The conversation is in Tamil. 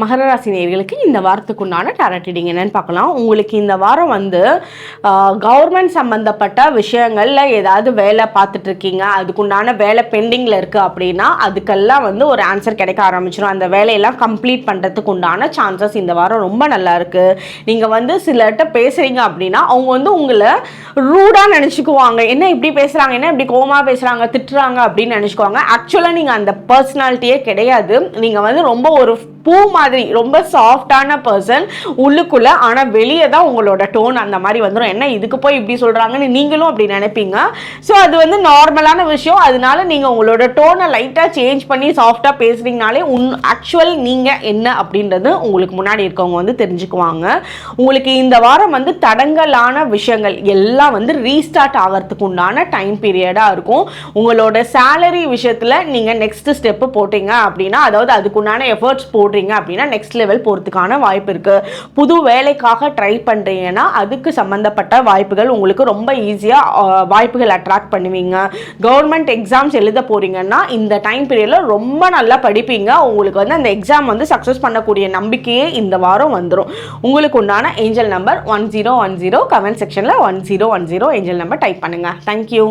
மகர ராசி இந்த வாரத்துக்குண்டான டேரட் ரீடிங் என்னன்னு பார்க்கலாம். உங்களுக்கு இந்த வாரம் வந்து கவர்மெண்ட் சம்மந்தப்பட்ட விஷயங்களில் ஏதாவது வேலை பார்த்துட்டு இருக்கீங்க. அதுக்குண்டான வேலை பெண்டிங்கில் இருக்குது அப்படின்னா அதுக்கெல்லாம் வந்து ஒரு ஆன்சர் கிடைக்க ஆரம்பிச்சிடும் அந்த வேலையெல்லாம் கம்ப்ளீட் பண்ணுறதுக்கு உண்டான சான்சஸ் இந்த வாரம் ரொம்ப நல்லா இருக்குது நீங்கள் வந்து சிலர்கிட்ட பேசுகிறீங்க அப்படின்னா அவங்க வந்து உங்களை ரூடாக நினச்சிக்குவாங்க. என்ன இப்படி பேசுகிறாங்க என்ன இப்படி கோமா பேசுகிறாங்க திட்டுறாங்க அப்படின்னு நினச்சிக்குவாங்க. ஆக்சுவலாக நீங்கள் அந்த பர்சனாலிட்டியே கிடையாது. நீங்கள் வந்து ரொம்ப ஒரு பூ மாதிரி ரொம்ப சாஃப்டான பர்சன் உள்ளுக்குள்ள ஆனால் வெளியே தான் உங்களோட டோன் அந்த மாதிரி வந்துடும் என்ன இதுக்கு போய் இப்படி சொல்கிறாங்கன்னு நீங்களும் அப்படி நினைப்பீங்க? ஸோ அது வந்து நார்மலான விஷயம். அதனால நீங்கள் உங்களோட டோனை லைட்டாக சேஞ்ச் பண்ணி சாஃப்டாக பேசுறீங்கனாலே உன் ஆக்சுவல் நீங்கள் என்ன அப்படின்றது உங்களுக்கு முன்னாடி இருக்கவங்க வந்து தெரிஞ்சுக்குவாங்க. உங்களுக்கு இந்த வாரம் வந்து தடங்கலான விஷயங்கள் எல்லாம் வந்து ரீஸ்டார்ட் ஆகிறதுக்கு உண்டான டைம் பீரியடாக இருக்கும். உங்களோட சேலரி விஷயத்தில் நீங்கள் நெக்ஸ்ட் ஸ்டெப்பு போட்டீங்க அப்படின்னா அதாவது அதுக்குண்டான எஃபர்ட்ஸ் போடுறீங்க அப்படின்னா நெக்ஸ்ட் லெவல் போகிறதுக்கான வாய்ப்பு இருக்குது புது வேலைக்காக ட்ரை பண்ணுறீங்கன்னா அதுக்கு சம்மந்தப்பட்ட வாய்ப்புகள் உங்களுக்கு ரொம்ப ஈஸியாக வாய்ப்புகள் அட்ராக்ட் பண்ணுவீங்க. கவர்மெண்ட் எக்ஸாம்ஸ் எழுத போகிறீங்கன்னா இந்த டைம் பீரியடில் ரொம்ப நல்லா படிப்பீங்க. உங்களுக்கு வந்து அந்த எக்ஸாம் வந்து சக்ஸஸ் பண்ணக்கூடிய நம்பிக்கையே இந்த வாரம் வந்துடும் உங்களுக்கு உண்டான angel number one zero one zero comment செக்ஷனில் one zero one zero angel number type பண்ணுங்கள் தேங்க்யூ